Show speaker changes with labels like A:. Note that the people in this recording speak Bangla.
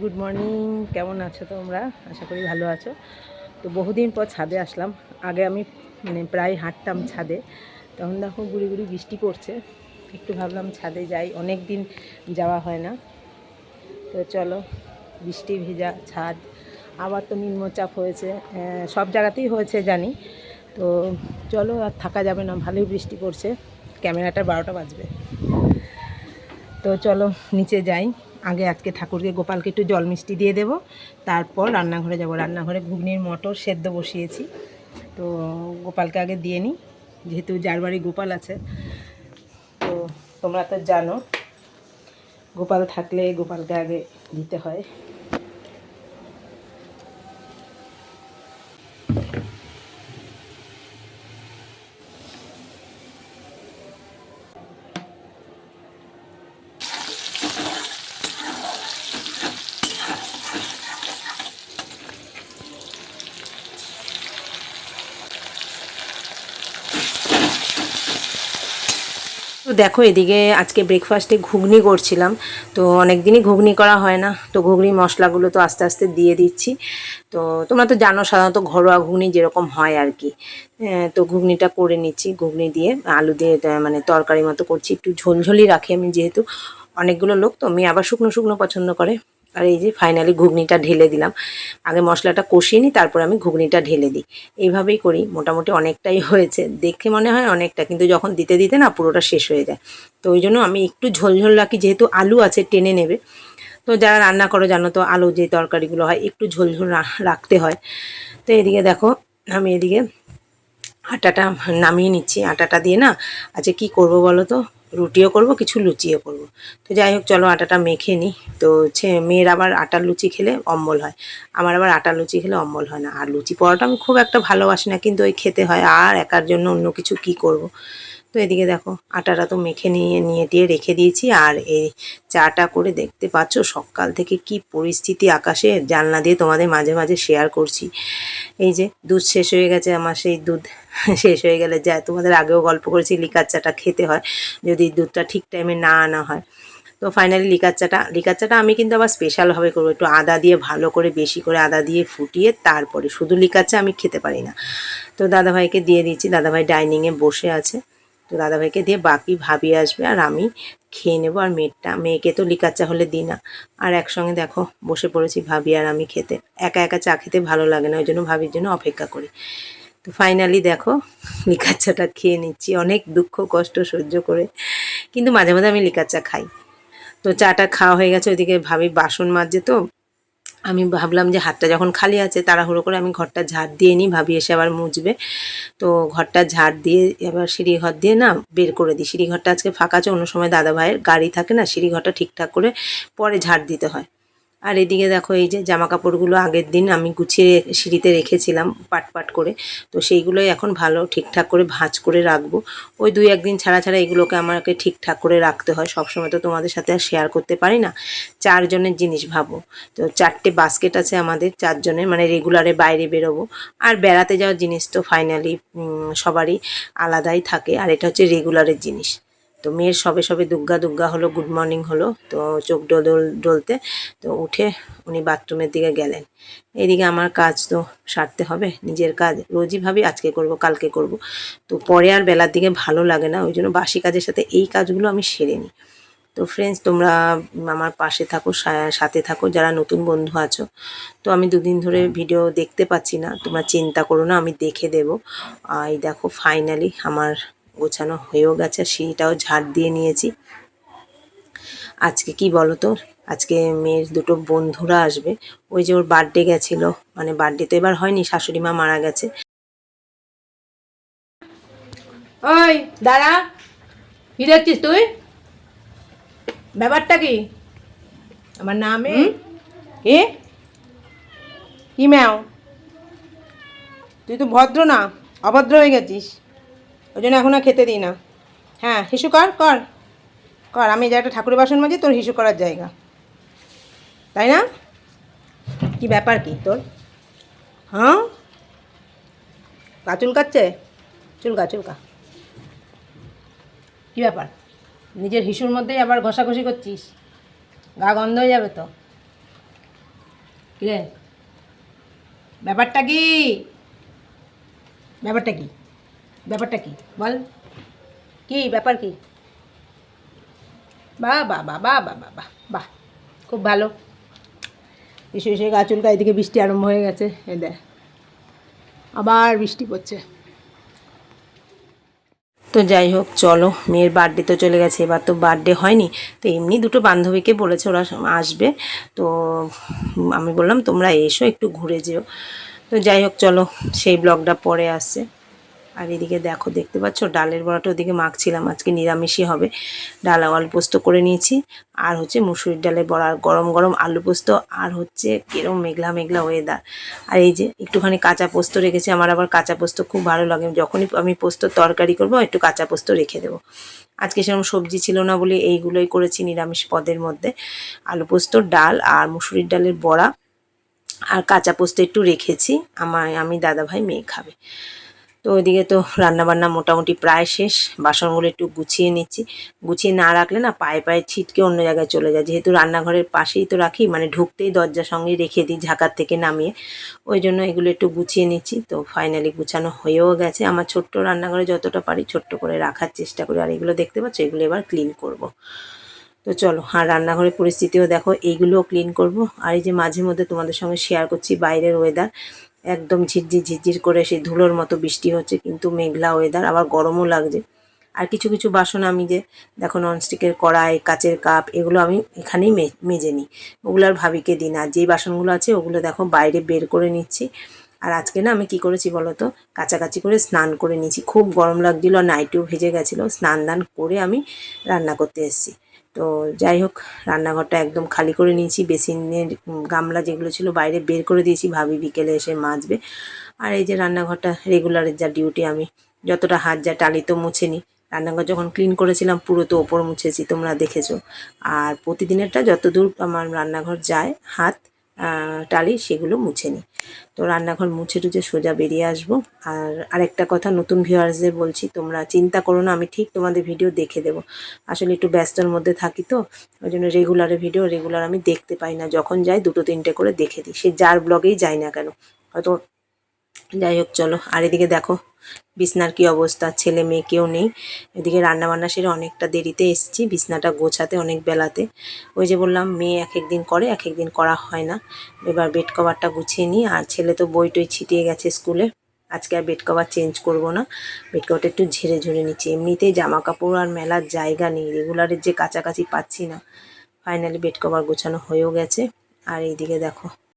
A: গুড মর্নিং কেমন আছো তোমরা? আশা করি ভালো আছো। তো বহুদিন পর ছাদে আসলাম। আগে আমি মানে প্রায় হাঁটতাম ছাদে। তখন দেখো গুড়ি গুড়ি বৃষ্টি পড়ছে। একটু ভাবলাম ছাদে যাই। অনেক দিন যাওয়া হয় না। তো চলো, বৃষ্টি ভেজা ছাদ। আবার তো নিম্নচাপ হয়েছে। সব জায়গাতেই হয়েছে জানি। তো চলো, আর থাকা যাবে না। ভালোই বৃষ্টি পড়ছে। ক্যামেরাটা বারোটা বাজবে। তো চলো, নিচে যাই। আগে আজকে ঠাকুরকে, গোপালকে একটু জল মিষ্টি দিয়ে দেব। তারপর রান্নাঘরে যাব। রান্নাঘরে ঘুগনির মটর সেদ্ধ বসিয়েছি। তো গোপালকে আগে দিয়ে নিই। যেহেতু যার বাড়ি গোপাল আছে, তো তোমরা তো জানো, গোপাল থাকলে গোপালকে আগে দিতে হয়। তো দেখো এদিকে আজকে ব্রেকফাস্টে ঘুগনি করছিলাম। তো অনেক দিনই ঘুগনি করা হয় না। তো ঘুগনি মশলাগুলো তো আস্তে আস্তে দিয়ে দিচ্ছি। তো তোমরা তো জানো সাধারণত ঘরোয়া ঘুগনি যেরকম হয় আর কি। আহ, তো ঘুগনিটা করে নিচ্ছি ঘুগনি দিয়ে আলু দিয়ে মানে তরকারি মতো করছি। একটু ঝোলঝোলি রাখি আমি যেহেতু। অনেকগুলো লোক তো আমি আবার শুকনো শুকনো পছন্দ করে। আর এই যে ফাইনালি ঘুগনিটা ঢেলে দিলাম। আগে মশলাটা কষিয়ে নিই, তারপর আমি ঘুগনিটা ঢেলে দিই। এইভাবেই করি, মোটামুটি অনেকটাই হয়েছে। দেখে মনে হয় অনেকটা, কিন্তু যখন দিতে দিতে না পুরোটা শেষ হয়ে যায়। তো ওই জন্য আমি একটু ঝোলঝোল রাখি, যেহেতু আলু আছে টেনে নেবে। তো যারা রান্না করো জানো তো, আলু যে তরকারিগুলো হয়, একটু ঝোলঝোল রাখতে হয়। তো এদিকে দেখো, আমি এদিকে আটাটা নামিয়ে নিচ্ছি, আটাটা দিয়ে না আচ্ছা কি করব বলো তো? রুটিও করব, কিছু লুচিও করব। তো যাই হোক, চলো আটাটা মেখে নিই। তো হচ্ছে মেয়ের আবার আটার লুচি খেলে অম্বল হয়। আমার আবার আটার লুচি খেলে অম্বল হয় না। আর লুচি পরোটা আমি খুব একটা ভালোবাসি না, কিন্তু ওই খেতে হয়। আর একার জন্য অন্য কিছু কি করব? তো এদিকে দেখো, আটাটা তো মেখে নিয়ে নিয়ে দিয়ে রেখে দিয়েছি। আর এই চাটা করে দেখতে পাচ্ছ সকাল থেকে কি পরিস্থিতি আকাশে, জানলা দিয়ে তোমাদের মাঝে মাঝে শেয়ার করছি। এই যে দুধ শেষ হয়ে গেছে আমার, সেই দুধ শেষ হয়ে গেলে যা, তোমাদের আগেও গল্প করেছি লিকার চাটা খেতে হয়, যদি দুধটা ঠিক টাইমে না আনা হয়। তো ফাইনালি লিকার চাটা লিকার চাটা আমি কিন্তু আবার স্পেশালভাবে করব, একটু আদা দিয়ে ভালো করে, বেশি করে আদা দিয়ে ফুটিয়ে তারপরে, শুধু লিকার চা আমি খেতে পারি না। তো দাদাভাইকে দিয়ে দিচ্ছি, দাদাভাই ডাইনিংয়ে বসে আছে। তো দাদাভাইকে দিয়ে বাকি ভাবি আসবে আর আমি খেয়ে নেব আর মেয়েটা, মেয়েকে তো লিকার চা হলে দিই না। আর একসঙ্গে দেখো, বসে পড়েছি ভাবি আর আমি খেতে। একা একা চা খেতে ভালো লাগে না, ওই জন্য ভাবির জন্য অপেক্ষা করি। তো ফাইনালি দেখো, লিকার চাটা খেয়ে নিচ্ছি, অনেক দুঃখ, কষ্ট, সহ্য করে। কিন্তু মাঝে মাঝে আমি লিকার চা খাই। তো চাটা খাওয়া হয়ে গেছে, ওইদিকে ভাবি বাসন মাজছে তো আমি ভাবলাম যে হাতটা যখন খালি আছে তাড়াহুড়ো করে আমি ঘরটা ঝাড় দিয়ে নিই, ভাবি এসে আবার মুছবে। তো ঘরটা ঝাড় দিয়ে এবার সিঁড়িঘর দিয়ে না বের করে দিই। সিঁড়িঘরটা আজকে ফাঁকা আছে, অন্য সময় দাদা ভাইয়ের গাড়ি থাকে না, সিঁড়িঘরটা ঠিকঠাক করে পরে ঝাড় দিতে হয়। আর এদিকে দেখো এই যে জামা কাপড়গুলো আগের দিন আমি গুছিয়ে সিঁড়িতে রেখেছিলাম পাট পাট করে। তো সেইগুলোই এখন ভালো ঠিকঠাক করে ভাঁজ করে রাখব। ওই দুই একদিন ছাড়া ছাড়া এগুলোকে আমাকে ঠিকঠাক করে রাখতে হয়। সবসময় তো তোমাদের সাথে আর শেয়ার করতে পারি না। চারজনের জিনিস ভাবো। তো চারটে বাস্কেট আছে আমাদের, চারজনের মানে রেগুলারে বাইরে বেরোবো। আর বেড়াতে যাওয়ার জিনিস তো ফাইনালি সবারই আলাদাই থাকে। আর এটা হচ্ছে রেগুলারের জিনিস। তো মেয়ের সবে সবে দুগ্গা দুগ্গা হলো গুড মর্নিং হলো, তো চোখ ডোল ডলতে, তো উঠে উনি বাথরুমের দিকে গেলেন। এইদিকে আমার কাজ তো সারতে হবে, নিজের কাজ। রোজই ভাবি আজকে করব, কালকে করব। তো পরে আর বেলার দিকে ভালো লাগে না, ওই জন্য বাসি কাজের সাথে এই কাজগুলো আমি সেরে নিই। তো ফ্রেন্ডস তোমরা আমার পাশে থাকো সাথে থাকো, যারা নতুন বন্ধু আছো। তো আমি দুদিন ধরে ভিডিও দেখতে পাচ্ছি না, তোমরা চিন্তা করো না, আমি দেখে দেবো। এই দেখো ফাইনালি আমার গোছানো হয়েও গেছে সিঁড়িটাও ঝাড় দিয়ে নিয়েছি। আজকে কি বলো তো আজকে মেয়ের দুটো বন্ধুরা আসবে। ওই যে ওর বার্থডে গেছিল মানে বার্থডে তো এবার হয়নি শাশুড়ি মা মারা গেছে। ওই দাঁড়া। কি দেখছিস তুই? ব্যাপারটা কি? আমার নামে? কে কি? ম্যাও তুই তো ভদ্র না অভদ্র হয়ে গেছিস। ওই জন্য এখন আর খেতে দিই না। হ্যাঁ হিসু কর কর। কর, আমি যে একটা ঠাকুরের বাসন মাজি, তোর হিসু করার জায়গা। তাই না? কি ব্যাপার কি তোর? হ্যাঁ? গা চুলকাচ্ছে? চুলকা চুলকা। কি ব্যাপার? নিজের হিসুর মধ্যেই আবার ঘষাঘষি করছিস? গা গন্ধ হয়ে যাবে তো। কিরে ব্যাপারটা কি? ব্যাপারটা কি? ব্যাপারটা কি? বল। কি? ব্যাপার কি? বাহ বাহ বা বাহ বা বা বাহ বাহ খুব ভালো। এসে এসে গা চুলকা এদিকে বৃষ্টি আরম্ভ হয়ে গেছে। এ দেখ, আবার বৃষ্টি পড়ছে। তো যাই হোক, চলো, মেয়ের বার্থডে তো চলে গেছে, এবার তো বার্থডে হয়নি। তো এমনি দুটো বান্ধবীকে বলেছে ওরা আসবে। তো আমি বললাম, তোমরা এসো, একটু ঘুরে যেও। তো যাই হোক, চলো, সেই ব্লগটা পরে আসছে। আর এদিকে দেখো, দেখতে পাচ্ছ? ডালের বড়াটা ওদিকে মাখছিলাম, আজকে নিরামিষই হবে। ডাল, আলু পোস্ত করে নিয়েছি। আর হচ্ছে মুসুরির ডালের বড়া, গরম গরম আলু পোস্ত আর হচ্ছে কিরম মেঘলা মেঘলা ওয়েদার আর এই যে একটুখানি কাঁচা পোস্ত রেখেছি, আমার আবার কাঁচা পোস্ত খুব ভালো লাগে। যখনই আমি পোস্ত তরকারি করব, একটু কাঁচা পোস্ত রেখে দেবো। আজকে সেরকম সবজি ছিল না বলে এইগুলোই করেছি নিরামিষ পদের মধ্যে। আলু পোস্ত, ডাল আর মুসুরির ডালের বড়া। আর কাঁচা পোস্ত একটু রেখেছি। আমার আমি দাদা ভাই মেয়ে খাবে। তো ওইদিকে তো রান্নাবান্না মোটামুটি প্রায় শেষ। বাসনগুলো একটু গুছিয়ে নিচ্ছি। গুছিয়ে না রাখলে না পায়ে পায়ে ছিটকে অন্য জায়গায় চলে যায়। যেহেতু রান্নাঘরের পাশেই তো রাখি মানে ঢুকতেই দরজার সঙ্গে রেখে দিই ঝাঁকার থেকে নামিয়ে। ওই জন্য এগুলো একটু গুছিয়ে নিচ্ছি। তো ফাইনালি গুছানো হয়েও গেছে। আমার ছোট্ট রান্নাঘরে যতটা পারি ছোট্ট করে রাখার চেষ্টা করি। আর এগুলো দেখতে পাচ্ছ? এগুলো এবার ক্লিন করব। তো চলো, আর রান্নাঘরের পরিস্থিতিও দেখো। এইগুলোও ক্লিন করব। আর এই যে মাঝে মধ্যে তোমাদের সঙ্গে শেয়ার করছি বাইরের ওয়েদার একদম ঝিরঝির ঝিরঝির করে সেই ধুলোর মতো বৃষ্টি হচ্ছে, কিন্তু মেঘলা ওয়েদার আবার গরমও লাগছে। আর কিছু কিছু বাসন আমি যে, দেখো ননস্টিকের কড়াই, কাচের কাপ এগুলো আমি এখানেই মেজে নিই। ওগুলো আর ভাবিকে দিই না। যেই বাসনগুলো আছে, ওগুলো দেখো বাইরে বের করে নিচ্ছি। আর আজকে না আমি কি করেছি বলো তো? কাছাকাছি করে স্নান করে নিয়েছি। খুব গরম লাগছিল নাইটিও ভেজে গেছিল। স্নান দান করে আমি রান্না করতে এসেছি। তো যাই হোক, রান্নাঘরটা একদম খালি করে নিয়েছি। বেসিনের গামলা যেগুলো ছিল বাইরে বের করে দিয়েছি, ভাবি বিকেলে এসে মাজবে। আর এই যে রান্নাঘরটা রেগুলারের যা ডিউটি আমি যতটা হাত যা টালি তো মুছে নিই রান্নাঘর যখন ক্লিন করেছিলাম, পুরো তো ওপর মুছেছি, তোমরা দেখেছ। আর প্রতিদিনেরটা যতদূর আমার রান্নাঘর যায়, হাত টালি সেগুলো মুছে নিই তো রান্নাঘর মুছে টুছে সোজা বেরিয়ে আসব। আর আরেকটা কথা নতুন ভিউয়ার্সদের বলছি, তোমরা চিন্তা করো না, আমি ঠিক তোমাদের ভিডিও দেখে দেব। আসলে একটু ব্যস্তর মধ্যে থাকি তো, ওই জন্য রেগুলারের ভিডিও রেগুলার আমি দেখতে পাই না। যখন যাই দুটো তিনটে করে দেখে দিই, সে যার ব্লগেই যায় না কেন। হয়তো যাই হোক, চলো। আর এদিকে দেখো, বিছনার কি অবস্থা? ছেলে মেয়ে কেউ নেই। এদিকে রান্নাবান্না সেরে অনেকটা দেরিতে এসেছি, বিছনাটা গোছাতে অনেক বেলাতে। ওই যে বললাম, মেয়ে এক একদিন করে, এক একদিন করা হয় না। এবার বেড কভারটা গুছিয়ে নিই। আর ছেলে তো বই টই ছিটিয়ে গেছে স্কুলে। আজকে আর বেড কভার চেঞ্জ করব না। বেড কভারটা একটু ঝেড়ে ঝুড়ে নিচ্ছি। এমনিতেই জামা কাপড় আর মেলার জায়গা নেই। রেগুলারের যে কাছাকাছি পাচ্ছি না। ফাইনালি বেড কভার গোছানো হয়েও গেছে। আর এইদিকে দেখো